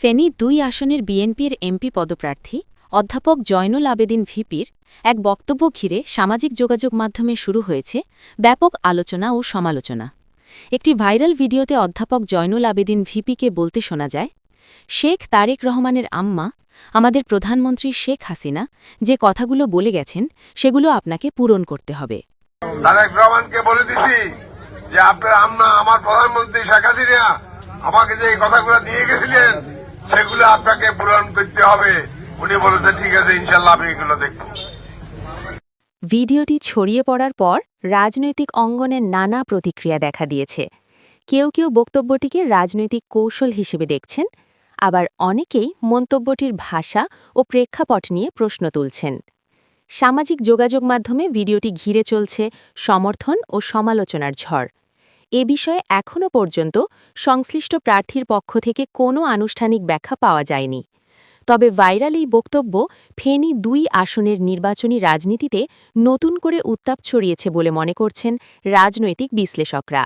ফেনী দুই আসনের বিএনপির এমপি পদপ্রার্থী, অধ্যাপক জয়নুল আবেদিন ভিপির, এক বক্তব্য ঘিরে সামাজিক যোগাযোগ মাধ্যমে শুরু হয়েছে ব্যাপক আলোচনা ও সমালোচনা। একটি ভাইরাল ভিডিওতে অধ্যাপক জয়নুল আবেদিন ভিপিকে বলতে শোনা যায়, শেখ তারেক রহমানের আম্মা, আমাদের প্রধানমন্ত্রী শেখ হাসিনা, যে কথাগুলো বলে গেছেন, সেগুলো আপনাকে পূরণ করতে হবে। তারেক রহমানকে বলে দিছি যে, আপনার আম্মা আমার প্রধানমন্ত্রী শেখ হাসিনা আমাকে যে কথাগুলো দিয়ে গেছিলেন সেগুলো আপনাকে পূরণ করতে হবে। উনি বলেছে ঠিক আছে ইনশাল্লাহ আমি এগুলো দেখব। ভিডিওটি ছড়িয়ে পড়ার পর রাজনৈতিক অঙ্গনের নানা প্রতিক্রিয়া দেখা দিয়েছে। কেউ কেউ বক্তব্যটিকে রাজনৈতিক কৌশল হিসেবে দেখছেন, আবার অনেকেই মন্তব্যটির ভাষা ও প্রেক্ষাপট নিয়ে প্রশ্ন তুলছেন। সামাজিক যোগাযোগ মাধ্যমে ভিডিওটি ঘিরে চলছে সমর্থন ও সমালোচনার ঝড়। এ বিষয়ে এখনও পর্যন্ত সংশ্লিষ্ট প্রার্থীর পক্ষ থেকে কোনো আনুষ্ঠানিক ব্যাখ্যা পাওয়া যায়নি। তবে ভাইরাল এই বক্তব্য ফেনী দুই আসনের নির্বাচনী রাজনীতিতে নতুন করে উত্তাপ ছড়িয়েছে বলে মনে করছেন রাজনৈতিক বিশ্লেষকরা।